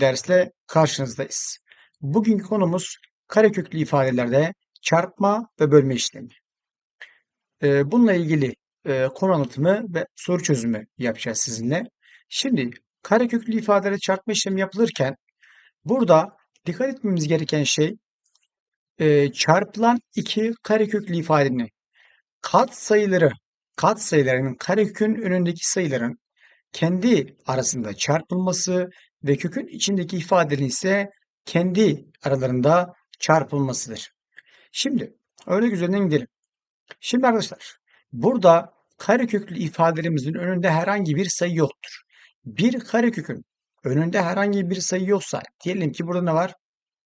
dersle karşınızdayız. Bugünkü konumuz kareköklü ifadelerde çarpma ve bölme işlemi. Ee, bununla ilgili e, konu anlatımı ve soru çözümü yapacağız sizinle. Şimdi kareköklü ifadelerde çarpma işlemi yapılırken burada dikkat etmemiz gereken şey e, çarpılan iki kareköklü ifadenin kat sayıları, kat sayılarının karekökün önündeki sayıların kendi arasında çarpılması ve kökün içindeki ifadenin ise kendi aralarında çarpılmasıdır. Şimdi örnek üzerinden gidelim. Şimdi arkadaşlar burada kareköklü ifadelerimizin önünde herhangi bir sayı yoktur. Bir karekökün önünde herhangi bir sayı yoksa diyelim ki burada ne var?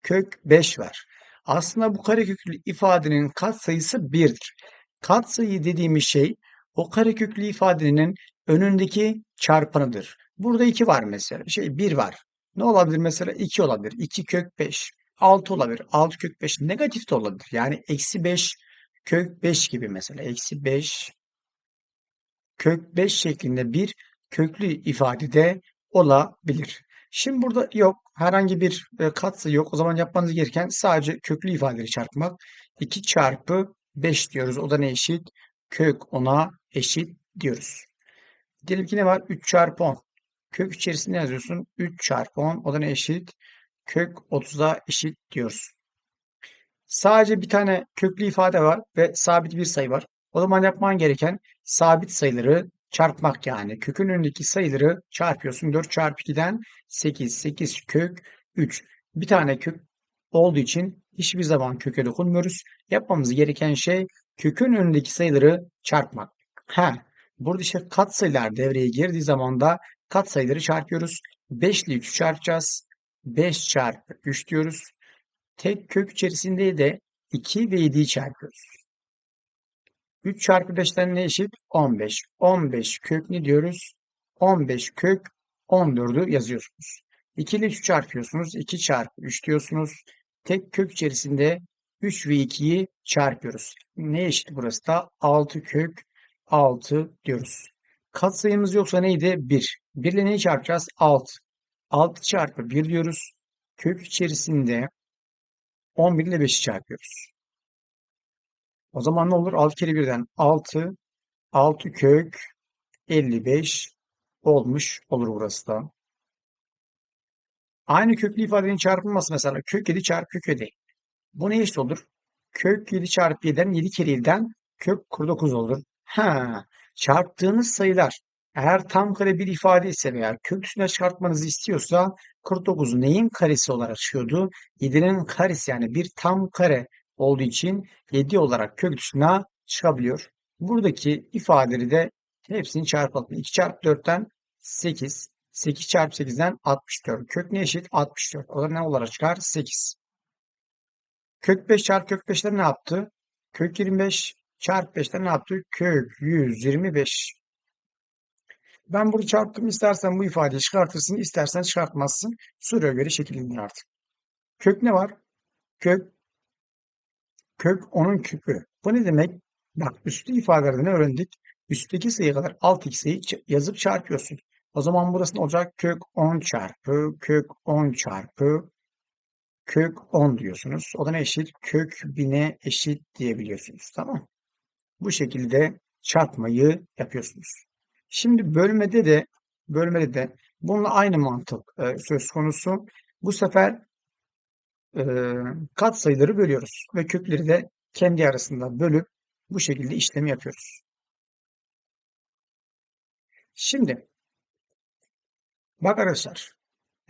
Kök 5 var. Aslında bu kareköklü ifadenin katsayısı 1'dir. Katsayı dediğimiz şey o kareköklü ifadenin önündeki çarpanıdır. Burada 2 var mesela. Şey 1 var. Ne olabilir mesela? 2 olabilir. 2 kök 5. 6 olabilir. 6 kök 5 negatif de olabilir. Yani eksi 5 kök 5 gibi mesela. Eksi 5 kök 5 şeklinde bir köklü ifade de olabilir. Şimdi burada yok. Herhangi bir e, katsayı yok. O zaman yapmanız gereken sadece köklü ifadeleri çarpmak. 2 çarpı 5 diyoruz. O da ne eşit? Kök 10'a eşit diyoruz. Diyelim ki ne var? 3 çarpı 10. Kök içerisinde yazıyorsun. 3 çarpı 10. O da ne eşit? Kök 30'a eşit diyoruz. Sadece bir tane köklü ifade var ve sabit bir sayı var. O zaman yapman gereken sabit sayıları çarpmak yani. Kökün önündeki sayıları çarpıyorsun. 4 çarpı 2'den 8. 8 kök 3. Bir tane kök olduğu için hiçbir zaman köke dokunmuyoruz. Yapmamız gereken şey kökün önündeki sayıları çarpmak. Ha, burada işte katsayılar devreye girdiği zaman da katsayıları çarpıyoruz. 5 ile 3'ü çarpacağız. 5 çarpı 3 diyoruz. Tek kök içerisinde de 2 ve 7'yi çarpıyoruz. 3 çarpı 5'ten ne eşit? 15. 15 kök ne diyoruz? 15 kök 14'ü yazıyorsunuz. 2 ile 3 çarpıyorsunuz. 2 çarpı 3 diyorsunuz. Tek kök içerisinde 3 ve 2'yi çarpıyoruz. Ne eşit burası da? 6 kök 6 diyoruz. Katsayımız yoksa neydi? 1. 1 ile neyi çarpacağız? 6. 6 çarpı 1 diyoruz. Kök içerisinde 11 ile 5'i çarpıyoruz. O zaman ne olur? 6 kere 1'den 6. 6 kök 55 olmuş olur burası da. Aynı köklü ifadenin çarpılması mesela kök 7 çarpı kök 7. Bu ne eşit olur? Kök 7 çarpı 7'den 7 kere 7'den kök 49 olur. Ha, çarptığınız sayılar eğer tam kare bir ifade ise veya kök üstüne çıkartmanızı istiyorsa 49 neyin karesi olarak çıkıyordu? 7'nin karesi yani bir tam kare olduğu için 7 olarak kök üstüne çıkabiliyor. Buradaki ifadeleri de hepsini çarpalım. 2 çarpı 4'ten 8. 8 çarpı 8'den 64. Kök ne eşit? 64. O da ne olarak çıkar? 8. Kök 5 çarpı kök 5'ler ne yaptı? Kök 25 çarpı 5'ten ne yaptı? Kök 125. Ben bunu çarptım. İstersen bu ifadeyi çıkartırsın, istersen çıkartmazsın. Soruya göre şekillenir artık. Kök ne var? Kök kök onun küpü. Bu ne demek? Bak üstü ifadelerde ne öğrendik? Üstteki sayı kadar alttaki sayıyı yazıp çarpıyorsun. O zaman burası ne olacak? Kök 10 çarpı kök 10 çarpı kök 10 diyorsunuz. O da ne eşit? Kök 1000'e eşit diyebiliyorsunuz. Tamam Bu şekilde çarpmayı yapıyorsunuz. Şimdi bölmede de bölmede de bununla aynı mantık e, söz konusu. Bu sefer e, kat sayıları bölüyoruz ve kökleri de kendi arasında bölüp bu şekilde işlemi yapıyoruz. Şimdi bak arkadaşlar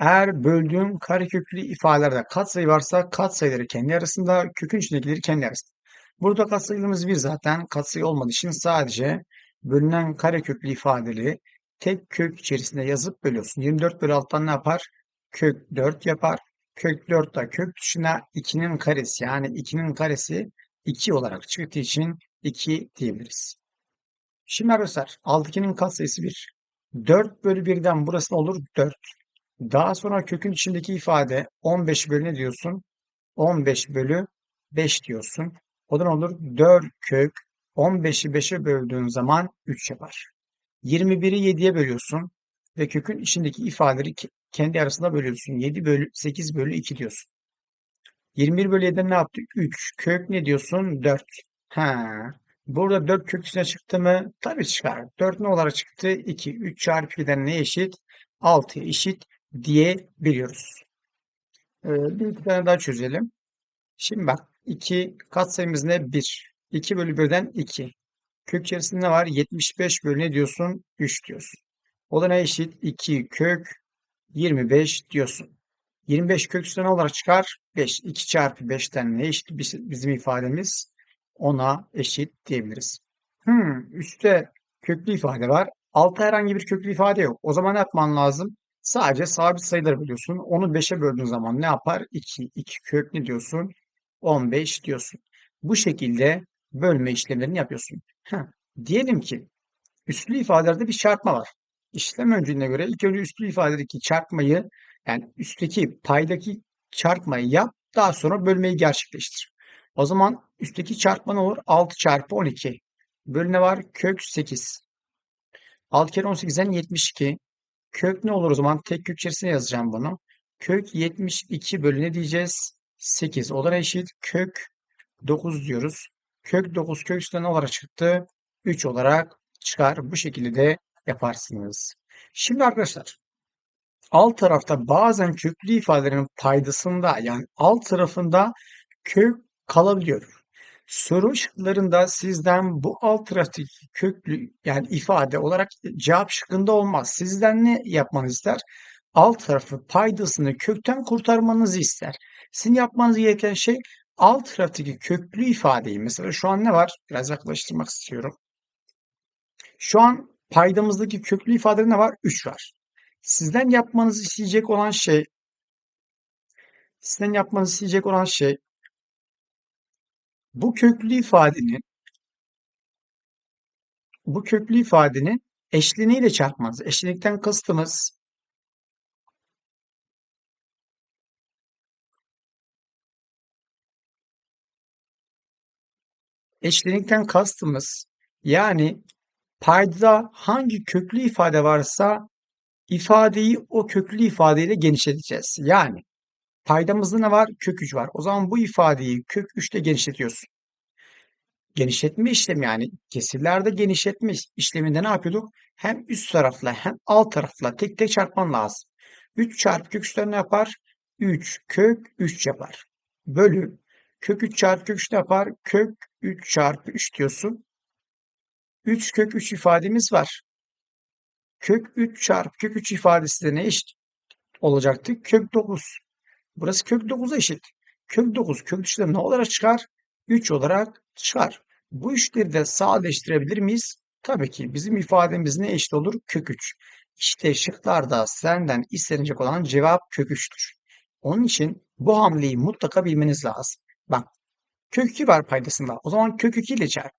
eğer böldüğüm kareköklü ifadelerde katsayı varsa katsayıları kendi arasında, kökün içindekileri kendi arasında. Burada katsayılarımız bir zaten. Katsayı olmadığı için sadece bölünen kareköklü ifadeli tek kök içerisinde yazıp bölüyorsun. 24 bölü alttan ne yapar? Kök 4 yapar. Kök 4 da kök dışına 2'nin karesi yani 2'nin karesi 2 olarak çıktığı için 2 diyebiliriz. Şimdi arkadaşlar 6'nin katsayısı 1. 4 bölü 1'den burası ne olur? 4. Daha sonra kökün içindeki ifade 15 bölü ne diyorsun? 15 bölü 5 diyorsun. O da ne olur? 4 kök 15'i 5'e böldüğün zaman 3 yapar. 21'i 7'ye bölüyorsun ve kökün içindeki ifadeleri kendi arasında bölüyorsun. 7 bölü 8 bölü 2 diyorsun. 21 bölü 7'den ne yaptı? 3. Kök ne diyorsun? 4. Ha. Burada 4 kök üstüne çıktı mı? Tabii çıkar. 4 ne olarak çıktı? 2. 3 çarpı 2'den ne eşit? 6 eşit diyebiliyoruz. Ee, bir iki tane daha çözelim. Şimdi bak 2 katsayımız ne? 1. 2 bölü 1'den 2. Kök içerisinde ne var? 75 bölü ne diyorsun? 3 diyorsun. O da ne eşit? 2 kök 25 diyorsun. 25 kök üstüne ne olarak çıkar? 5. 2 çarpı 5'ten ne eşit bizim ifademiz? 10'a eşit diyebiliriz. Hmm, üstte köklü ifade var. Altta herhangi bir köklü ifade yok. O zaman ne yapman lazım? Sadece sabit sayıları biliyorsun. Onu 5'e böldüğün zaman ne yapar? 2. 2 kök ne diyorsun? 15 diyorsun. Bu şekilde bölme işlemlerini yapıyorsun. Heh. Diyelim ki üstlü ifadelerde bir çarpma var. İşlem öncülüğüne göre ilk önce üstlü ifadedeki çarpmayı yani üstteki paydaki çarpmayı yap. Daha sonra bölmeyi gerçekleştir. O zaman üstteki çarpma ne olur? 6 çarpı 12. Bölü ne var? Kök 8. 6 kere 18'den 72. Kök ne olur o zaman? Tek kök içerisine yazacağım bunu. Kök 72 bölü ne diyeceğiz? 8. O da eşit. Kök 9 diyoruz. Kök 9 kök üstüne ne olarak çıktı? 3 olarak çıkar. Bu şekilde de yaparsınız. Şimdi arkadaşlar alt tarafta bazen köklü ifadelerin paydasında yani alt tarafında kök kalabiliyor. Soru şıklarında sizden bu alt taraftaki köklü yani ifade olarak cevap şıkkında olmaz. Sizden ne yapmanızı ister? Alt tarafı paydasını kökten kurtarmanızı ister. Sizin yapmanız gereken şey alt taraftaki köklü ifadeyi mesela şu an ne var? Biraz yaklaştırmak istiyorum. Şu an paydamızdaki köklü ifade ne var? 3 var. Sizden yapmanızı isteyecek olan şey sizden yapmanızı isteyecek olan şey bu köklü ifadenin bu köklü ifadenin eşleniğiyle çarpmanız. Eşlenikten kastımız eşlenikten kastımız yani payda hangi köklü ifade varsa ifadeyi o köklü ifadeyle genişleteceğiz. Yani paydamızda ne var? Kök 3 var. O zaman bu ifadeyi kök 3 ile genişletiyorsun. Genişletme işlemi yani kesirlerde genişletme işleminde ne yapıyorduk? Hem üst tarafla hem alt tarafla tek tek çarpman lazım. 3 çarpı kök 3'ten ne yapar? 3 kök 3 yapar. Bölü kök 3 çarpı kök 3 ne yapar? Kök 3 çarpı 3 diyorsun. 3 kök 3 ifademiz var. Kök 3 çarpı kök 3 ifadesi de ne eşit olacaktı? Kök 9. Burası kök 9'a eşit. Kök 9 kök 3'ten ne olarak çıkar? 3 olarak çıkar. Bu üçleri de sadeleştirebilir miyiz? Tabii ki bizim ifademiz ne eşit olur? Kök 3. İşte şıklarda senden istenecek olan cevap kök 3'tür. Onun için bu hamleyi mutlaka bilmeniz lazım. Bak kök 2 var paydasında. O zaman kök 2 ile çarp.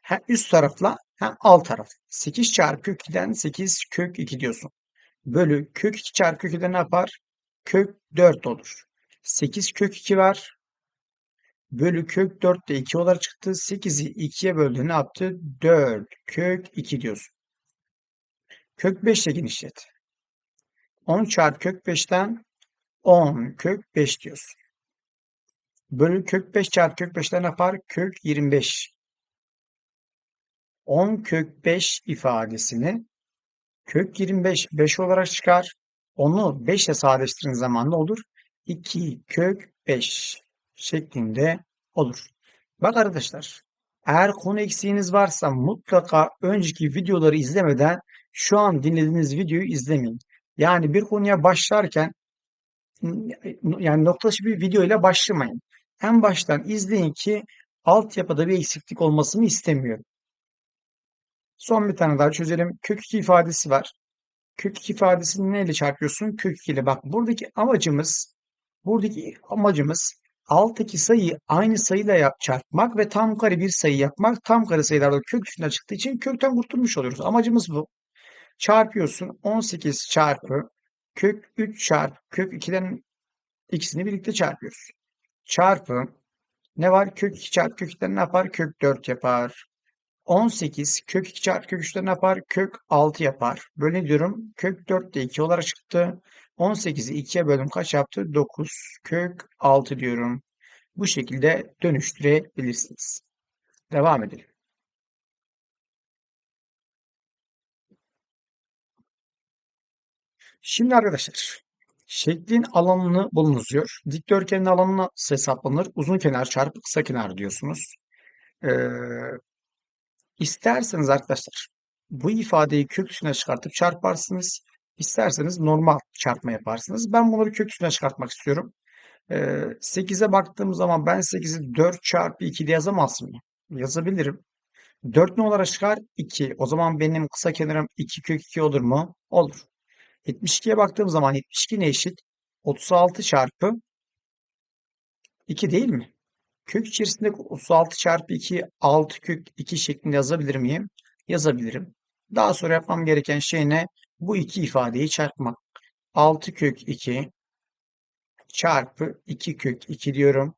Hem üst tarafla hem alt taraf. 8 çarpı kök 2'den 8 kök 2 diyorsun. Bölü kök 2 çarpı kök 2'de ne yapar? Kök 4 olur. 8 kök 2 var. Bölü kök 4 de 2 olarak çıktı. 8'i 2'ye böldü ne yaptı? 4 kök 2 diyorsun. Kök 5 ile genişlet. 10 çarpı kök 5'ten 10 kök 5 diyorsun. Bölü kök 5 çarpı kök 5'ten ne yapar? Kök 25. 10 kök 5 ifadesini kök 25 5 olarak çıkar. Onu 5 ile sadeleştirdiğiniz zaman ne olur? 2 kök 5 şeklinde olur. Bak arkadaşlar eğer konu eksiğiniz varsa mutlaka önceki videoları izlemeden şu an dinlediğiniz videoyu izlemeyin. Yani bir konuya başlarken yani noktaşı bir video ile başlamayın. En baştan izleyin ki altyapıda bir eksiklik olmasını istemiyorum. Son bir tane daha çözelim. Kök 2 ifadesi var. Kök 2 ifadesini neyle çarpıyorsun? Kök 2 ile. Bak buradaki amacımız buradaki amacımız alttaki sayıyı aynı sayıyla yap, çarpmak ve tam kare bir sayı yapmak. Tam kare sayılarda kök dışına çıktığı için kökten kurtulmuş oluyoruz. Amacımız bu. Çarpıyorsun 18 çarpı kök 3 çarpı kök 2'den ikisini birlikte çarpıyoruz. Çarpı ne var? Kök 2 çarpı kök 2'den ne yapar? Kök 4 yapar. 18 kök 2 çarpı kök 3'te ne yapar? Kök 6 yapar. Böyle diyorum. Kök 4 de 2 olarak çıktı. 18'i 2'ye böldüm kaç yaptı? 9 kök 6 diyorum. Bu şekilde dönüştürebilirsiniz. Devam edelim. Şimdi arkadaşlar şeklin alanını bulunuz diyor. Dikdörtgenin alanı nasıl hesaplanır? Uzun kenar çarpı kısa kenar diyorsunuz. Ee, isterseniz arkadaşlar bu ifadeyi kök üstüne çıkartıp çarparsınız. İsterseniz normal çarpma yaparsınız. Ben bunları kök üstüne çıkartmak istiyorum. Ee, 8'e baktığım zaman ben 8'i 4 çarpı 2 diye yazamaz mıyım? Yazabilirim. 4 ne olarak çıkar? 2. O zaman benim kısa kenarım 2 kök 2 olur mu? Olur. 72'ye baktığım zaman 72 ne eşit? 36 çarpı 2 değil mi? Kök içerisinde 36 çarpı 2 6 kök 2 şeklinde yazabilir miyim? Yazabilirim. Daha sonra yapmam gereken şey ne? Bu iki ifadeyi çarpmak. 6 kök 2 çarpı 2 kök 2 diyorum.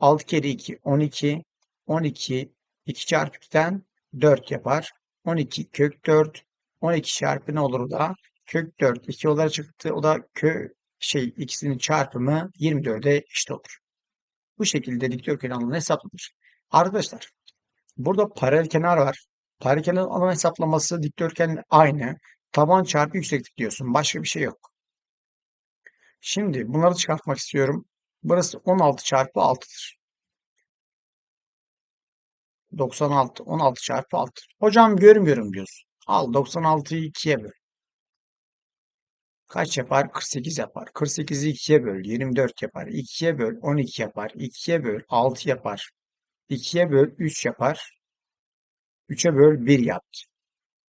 6 kere 2 12. 12 2 çarpı 2'den 4 yapar. 12 kök 4. 12 çarpı ne olur da? Kök 4 2 olarak çıktı. O da kök şey ikisinin çarpımı 24'e eşit olur. Bu şekilde dikdörtgen alanı hesaplanır. Arkadaşlar burada paralel kenar var. Paralel kenar alan hesaplaması dikdörtgen aynı. Taban çarpı yükseklik diyorsun. Başka bir şey yok. Şimdi bunları çıkartmak istiyorum. Burası 16 çarpı 6'dır. 96. 16 çarpı 6. Hocam görmüyorum diyorsun. Al 96'yı 2'ye böl. Kaç yapar? 48 yapar. 48'i 2'ye böl. 24 yapar. 2'ye böl. 12 yapar. 2'ye böl. 6 yapar. 2'ye böl. 3 yapar. 3'e böl 1 yaptı.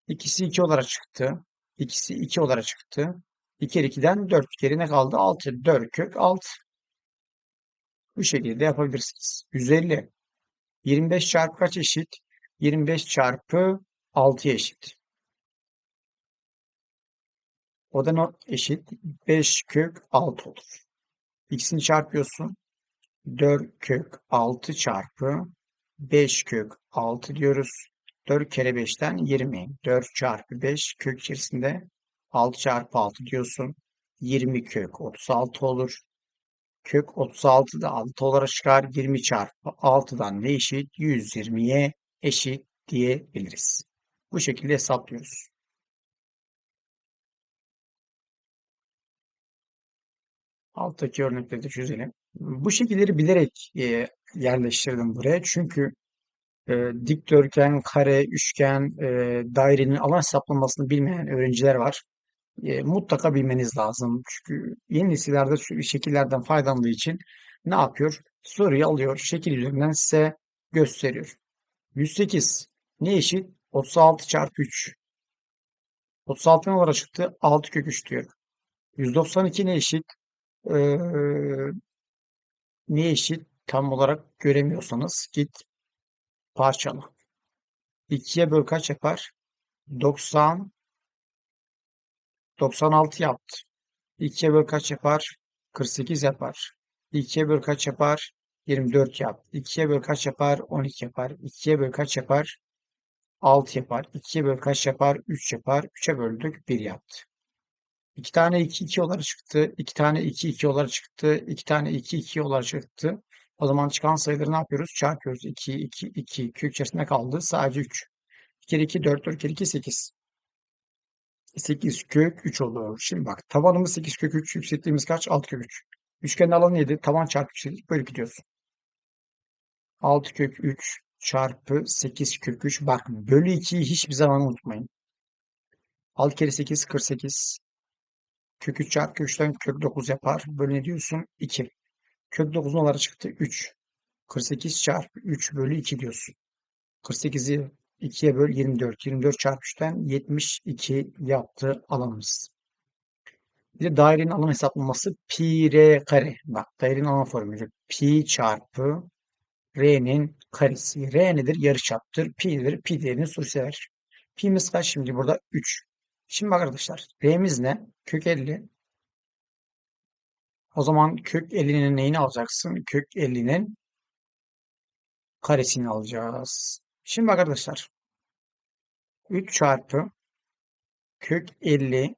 İkisi 2 olarak çıktı. İkisi 2 olarak çıktı. 2 kere 2'den 4. Gerine kaldı 6. 4 kök 6. Bu şekilde yapabilirsiniz. 150. 25 çarpı kaç eşit? 25 çarpı 6 eşit. O da ne eşit? 5 kök 6 olur. İkisini çarpıyorsun. 4 kök 6 çarpı 5 kök 6 diyoruz. 4 kere 5'ten 20. 4 çarpı 5 kök içerisinde 6 çarpı 6 diyorsun. 20 kök 36 olur. Kök 36 da 6 olarak çıkar. 20 çarpı 6'dan ne eşit? 120'ye eşit diyebiliriz. Bu şekilde hesaplıyoruz. Alttaki örnekleri de çözelim. Bu şekilleri bilerek e, yerleştirdim buraya. Çünkü e, dikdörtgen, kare, üçgen, e, dairenin alan hesaplamasını bilmeyen öğrenciler var. E, mutlaka bilmeniz lazım. Çünkü yeni nesillerde şekillerden faydalandığı için ne yapıyor? Soruyu alıyor, şekil üzerinden size gösteriyor. 108 ne eşit? 36 çarpı 3. 36 ne olarak çıktı? 6 kök 3 diyor. 192 ne eşit? Ee, ne eşit? Tam olarak göremiyorsanız git parçala. 2'ye böl kaç yapar? 90 96 yaptı. 2'ye böl kaç yapar? 48 yapar. 2'ye böl kaç yapar? 24 yap. 2'ye böl kaç yapar? 12 yapar. 2'ye böl kaç yapar? 6 yapar. 2'ye böl kaç yapar? 3 yapar. 3'e böldük 1 yaptı. 2 tane 2 2 olarak çıktı. 2 tane 2 2 olarak çıktı. 2 tane 2 2 olarak çıktı. O zaman çıkan sayıları ne yapıyoruz? Çarpıyoruz. 2 2 2 kök içerisinde kaldı. Sadece 3. 2 kere 2 4 4 kere 2 8. 8 kök 3 olur. Şimdi bak tabanımız 8 kök 3. Yüksekliğimiz kaç? 6 kök 3. Üçgenin alanı 7. Taban çarpı yükseklik böyle gidiyorsun. 6 kök 3 çarpı 8 kök 3. Bak bölü 2'yi hiçbir zaman unutmayın. 6 kere 8 48. Kök 3 çarpı kök 3'ten kök 9 yapar. Bölü ne diyorsun? 2. Kök 9'un olarak çıktı 3. 48 çarpı 3 bölü 2 diyorsun. 48'i 2'ye böl 24. 24 çarpı 3'ten 72 yaptı alanımız. Bir de dairenin alan hesaplaması pi r kare. Bak dairenin alan formülü pi çarpı r'nin karesi. r nedir? Yarıçaptır. Pi nedir? Pi değerinin sorusu verir. Pi'miz kaç şimdi burada? 3. Şimdi bak arkadaşlar. R'miz ne? Kök 50. O zaman kök 50'nin neyini alacaksın? Kök 50'nin karesini alacağız. Şimdi arkadaşlar. 3 çarpı kök 50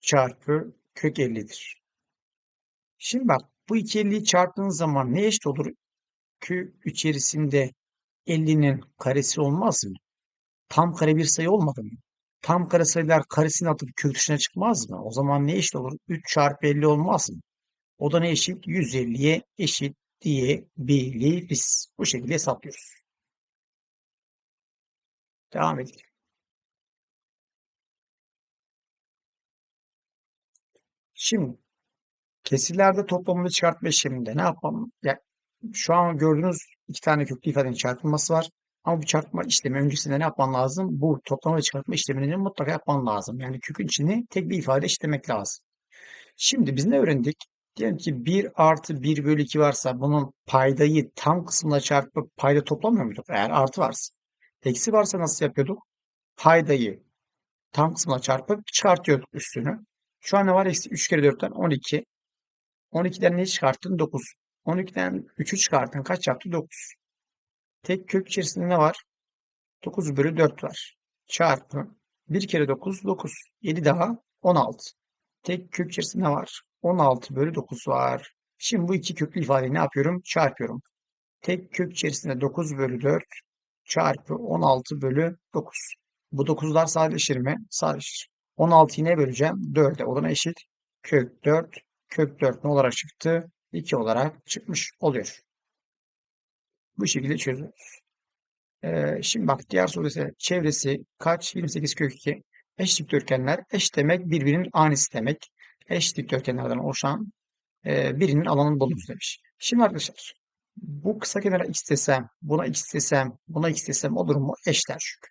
çarpı kök 50'dir. Şimdi bak bu iki 50'yi çarptığınız zaman ne eşit olur? Kök içerisinde 50'nin karesi olmaz mı? Tam kare bir sayı olmadı mı? Tam kare sayılar karesini atıp kök çıkmaz mı? O zaman ne eşit olur? 3 çarpı 50 olmaz mı? O da ne eşit? 150'ye eşit diyebiliriz. Bu şekilde hesaplıyoruz. Devam edelim. Şimdi kesirlerde toplama ve çıkartma işleminde ne yapalım? Ya, şu an gördüğünüz iki tane köklü ifadenin çarpılması var. Ama bu çarpma işlemi öncesinde ne yapman lazım? Bu toplama ve çıkartma işlemini mutlaka yapman lazım. Yani kökün içini tek bir ifade işlemek lazım. Şimdi biz ne öğrendik? Diyelim ki 1 artı 1 bölü 2 varsa bunun paydayı tam kısmına çarpıp payda toplamıyor muyduk? Eğer artı varsa. Eksi varsa nasıl yapıyorduk? Paydayı tam kısmına çarpıp çıkartıyorduk üstünü. Şu an ne var? Eksi 3 kere 4'ten 12. 12'den ne çıkarttın? 9. 12'den 3'ü çıkarttın. Kaç yaptı? 9. Tek kök içerisinde ne var? 9 bölü 4 var. Çarpı 1 kere 9 9. 7 daha 16. Tek kök içerisinde ne var? 16 bölü 9 var. Şimdi bu iki köklü ifadeyi ne yapıyorum? Çarpıyorum. Tek kök içerisinde 9 bölü 4 çarpı 16 bölü 9. Bu 9'lar sadeleşir mi? Sadeleşir. 16'yı ne böleceğim? 4'e. O da eşit? Kök 4. Kök 4 ne olarak çıktı? 2 olarak çıkmış oluyor. Bu şekilde çözüyoruz. Ee, şimdi bak diğer soru ise çevresi kaç? 28 kök 2. Eş dikdörtgenler. Eş demek birbirinin anisi demek. Eş dikdörtgenlerden oluşan e, birinin alanını bulunuz demiş. Şimdi arkadaşlar bu kısa kenara x desem, buna x desem, buna x desem olur mu? Eşler çünkü.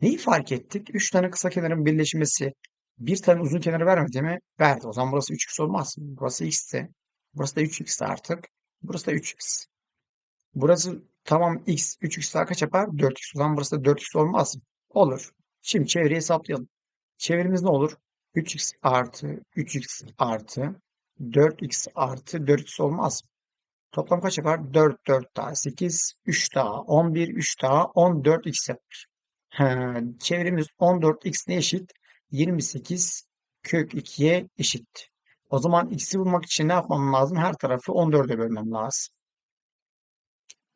Neyi fark ettik? 3 tane kısa kenarın birleşmesi bir tane uzun kenarı vermedi mi? Verdi. O zaman burası 3x olmaz? Burası x'ti. Burası da 3x artık. Burası da 3x. Burası tamam x. 3x daha kaç yapar? 4x. O zaman burası da 4x olmaz mı? Olur. Şimdi çevreyi hesaplayalım. Çevremiz ne olur? 3x artı 3x artı 4x artı 4x olmaz mı? Toplam kaç yapar? 4, 4 daha 8, 3 daha 11, 3 daha 14x yapar. He, çevremiz 14x ne eşit? 28 kök 2'ye eşit. O zaman x'i bulmak için ne yapmam lazım? Her tarafı 14'e bölmem lazım.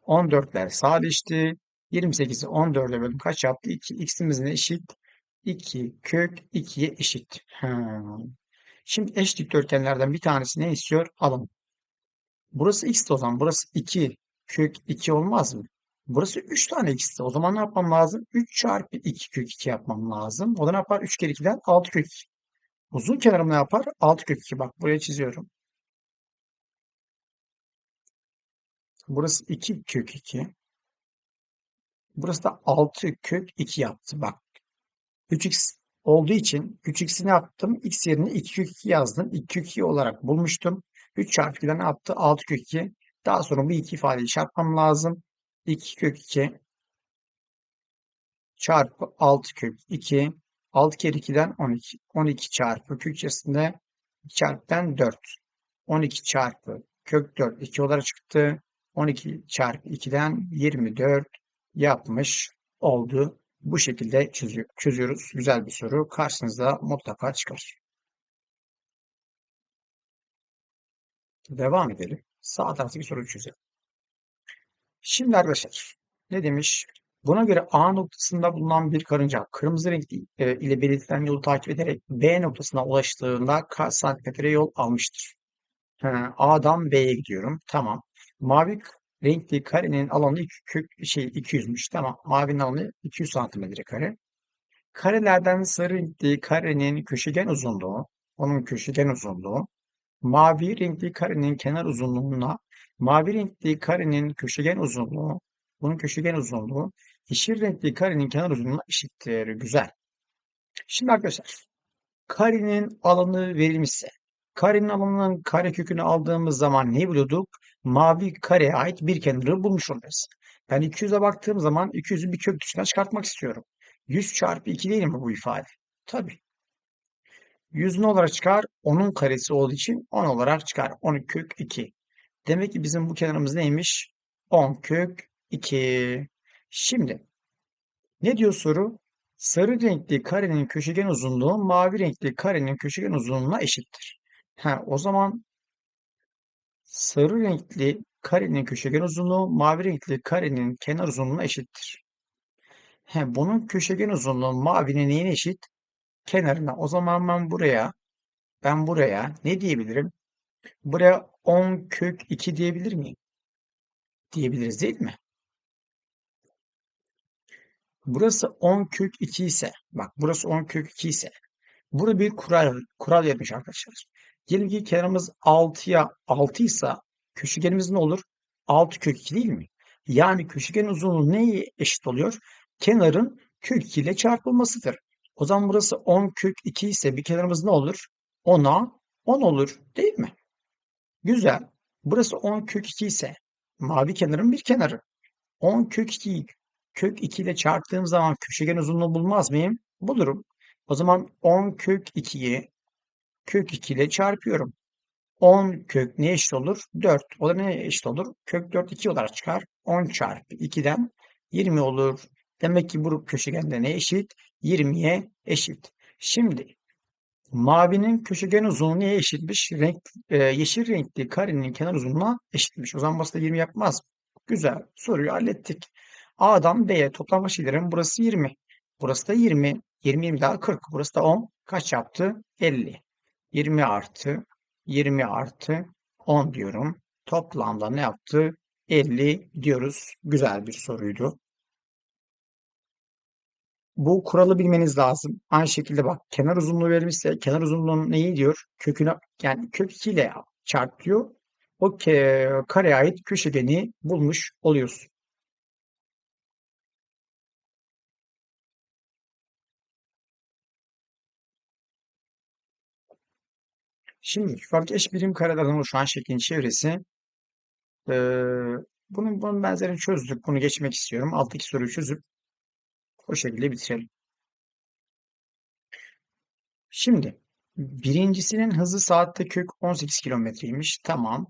14'ler sadeleşti. 28'i 14'e böldüm. Kaç yaptı? 2. X'imiz ne eşit? 2 kök 2'ye eşit. Şimdi eş dikdörtgenlerden bir tanesi ne istiyor? Alın. Burası x o zaman. Burası 2 kök 2 olmaz mı? Burası 3 tane x'ti. O zaman ne yapmam lazım? 3 çarpı 2 kök 2 yapmam lazım. O da ne yapar? 3 kere 2'den 6 kök 2. Uzun kenarım ne yapar? 6 kök 2. Bak buraya çiziyorum. Burası 2 kök 2. Burası da 6 kök 2 yaptı. Bak 3x olduğu için 3x'i ne yaptım? x yerine 2 kök 2 yazdım. 2 kök 2 olarak bulmuştum. 3 çarpı 2'den ne yaptı? 6 kök 2. Daha sonra bu iki ifadeyi çarpmam lazım. 2 kök 2 çarpı 6 kök 2. 6 kere 2'den 12. 12 çarpı kök içerisinde 2 çarpıdan 4. 12 çarpı kök 4 2 olarak çıktı. 12 çarpı 2'den 24 yapmış oldu. Bu şekilde çözüyor, çözüyoruz. Güzel bir soru. Karşınızda mutlaka çıkar. Devam edelim. Sağ taraftaki soruyu çözelim. Şimdi arkadaşlar ne demiş? Buna göre A noktasında bulunan bir karınca kırmızı renk e, ile belirtilen yolu takip ederek B noktasına ulaştığında kaç santimetre yol almıştır? Ha, A'dan B'ye gidiyorum. Tamam. Mavi renkli karenin alanı kök şey 200'müş. Tamam. Mavinin alanı 200 santimetre kare. Karelerden sarı renkli karenin köşegen uzunluğu, onun köşegen uzunluğu, mavi renkli karenin kenar uzunluğuna, mavi renkli karenin köşegen uzunluğu, bunun köşegen uzunluğu, yeşil renkli karenin kenar uzunluğuna eşittir. Güzel. Şimdi arkadaşlar, karenin alanı verilmişse, karenin alanının kare kökünü aldığımız zaman ne buluyorduk? Mavi kareye ait bir kenarı bulmuş olacağız. Ben 200'e baktığım zaman 200'ü bir kök dışına çıkartmak istiyorum. 100 çarpı 2 değil mi bu ifade? Tabii. 100 ne olarak çıkar? 10'un karesi olduğu için 10 olarak çıkar. 10 kök 2. Demek ki bizim bu kenarımız neymiş? 10 kök 2. Şimdi ne diyor soru? Sarı renkli karenin köşegen uzunluğu mavi renkli karenin köşegen uzunluğuna eşittir. Ha, o zaman sarı renkli karenin köşegen uzunluğu mavi renkli karenin kenar uzunluğuna eşittir. He, bunun köşegen uzunluğu mavinin neyine eşit? Kenarına. O zaman ben buraya ben buraya ne diyebilirim? Buraya 10 kök 2 diyebilir miyim? Diyebiliriz değil mi? Burası 10 kök 2 ise bak burası 10 kök 2 ise burada bir kural kural vermiş arkadaşlar. Diyelim ki kenarımız 6'ya 6 ise köşegenimiz ne olur? 6 kök 2 değil mi? Yani köşegen uzunluğu neye eşit oluyor? Kenarın kök 2 ile çarpılmasıdır. O zaman burası 10 kök 2 ise bir kenarımız ne olur? 10'a 10 olur değil mi? Güzel. Burası 10 kök 2 ise mavi kenarın bir kenarı. 10 kök 2'yi kök 2 ile çarptığım zaman köşegen uzunluğu bulmaz mıyım? Bulurum. O zaman 10 kök 2'yi kök 2 ile çarpıyorum. 10 kök ne eşit olur? 4. O da ne eşit olur? Kök 4 2 olarak çıkar. 10 çarpı 2'den 20 olur. Demek ki bu köşegende ne eşit? 20'ye eşit. Şimdi mavinin köşegen uzunluğu neye eşitmiş? Renk, e, yeşil renkli karenin kenar uzunluğuna eşitmiş. O zaman basit 20 yapmaz. Güzel. Soruyu hallettik. A'dan B'ye toplam şeylerin burası 20. Burası da 20. 20 20 daha 40. Burası da 10. Kaç yaptı? 50. 20 artı 20 artı 10 diyorum. Toplamda ne yaptı? 50 diyoruz. Güzel bir soruydu. Bu kuralı bilmeniz lazım. Aynı şekilde bak kenar uzunluğu verilmişse kenar uzunluğunun neyi diyor? Köküne yani kök 2 ile çarpıyor. O kareye ait köşegeni bulmuş oluyorsun. Şimdi yukarıdaki eş birim karelerden oluşan şeklin çevresi ee, bunun, bunun benzerini çözdük. Bunu geçmek istiyorum. Alttaki soruyu çözüp o şekilde bitirelim. Şimdi birincisinin hızı saatte kök 18 kilometreymiş. Tamam.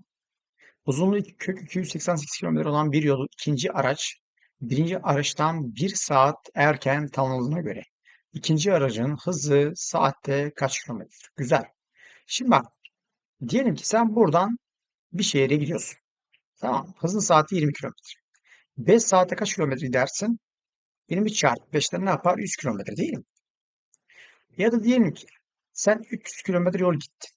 Uzunluğu kök 288 kilometre olan bir yolu ikinci araç birinci araçtan bir saat erken tamamladığına göre ikinci aracın hızı saatte kaç kilometre? Güzel. Şimdi bak diyelim ki sen buradan bir şehre gidiyorsun. Tamam. Hızın saati 20 kilometre. 5 saatte kaç kilometre gidersin? 20 çarpı 5'ten ne yapar? 100 kilometre değil mi? Ya da diyelim ki sen 300 kilometre yol gittin.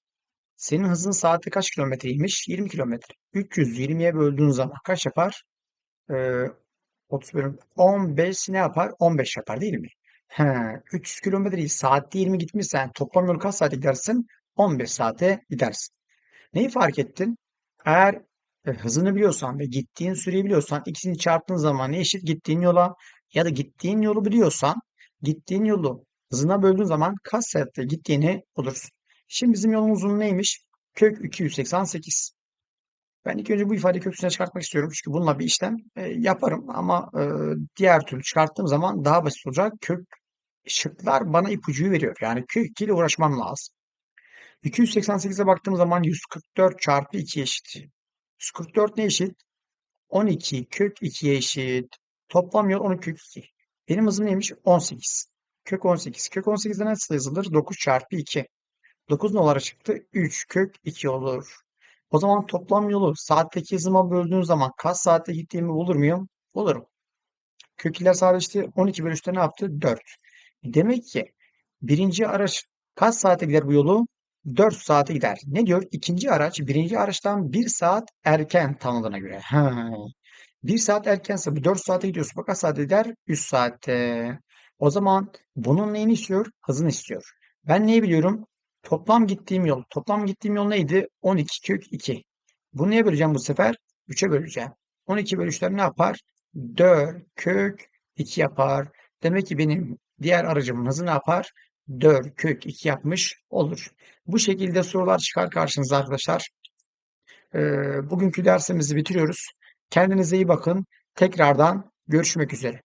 Senin hızın saatte kaç kilometreymiş? 20 kilometre. 300'ü 20'ye böldüğün zaman kaç yapar? Ee, 30 bölüm 15 ne yapar? 15 yapar değil mi? He, 300 kilometreyi saatte 20 gitmişsen toplam yol kaç saate gidersin? 15 saate gidersin. Neyi fark ettin? Eğer e, hızını biliyorsan ve gittiğin süreyi biliyorsan ikisini çarptığın zaman ne eşit gittiğin yola ya da gittiğin yolu biliyorsan gittiğin yolu hızına böldüğün zaman kaç saatte gittiğini bulursun. Şimdi bizim yolun neymiş? Kök 288. Ben ilk önce bu ifadeyi kök üstüne çıkartmak istiyorum. Çünkü bununla bir işlem e, yaparım ama e, diğer türlü çıkarttığım zaman daha basit olacak. Kök şıklar bana ipucuyu veriyor. Yani kök 2 ile uğraşmam lazım. 288'e baktığım zaman 144 çarpı 2 eşit. 144 ne eşit? 12 kök 2'ye eşit. Toplam yol 12 kök 2. Benim hızım neymiş? 18. Kök 18. Kök 18'de nasıl yazılır? 9 çarpı 2. 9 ne olarak çıktı? 3 kök 2 olur. O zaman toplam yolu saatteki hızıma böldüğüm zaman kaç saatte gittiğimi bulur muyum? Bulurum. Kök ile sadeleşti. 12 bölü 3'te ne yaptı? 4. Demek ki birinci araç kaç saate gider bu yolu? 4 saate gider. Ne diyor? İkinci araç birinci araçtan 1 saat erken tanıdığına göre. Ha. 1 saat erkense bu 4 saate gidiyorsa bak kaç saate gider? 3 saatte. O zaman bunun neyini istiyor? Hızını istiyor. Ben neyi biliyorum? Toplam gittiğim yol. Toplam gittiğim yol neydi? 12 kök 2. Bunu neye böleceğim bu sefer? 3'e böleceğim. 12 bölü 3'ler ne yapar? 4 kök 2 yapar. Demek ki benim diğer aracımın hızı ne yapar? 4 kök 2 yapmış olur. Bu şekilde sorular çıkar karşınıza arkadaşlar. Ee, bugünkü dersimizi bitiriyoruz. Kendinize iyi bakın. Tekrardan görüşmek üzere.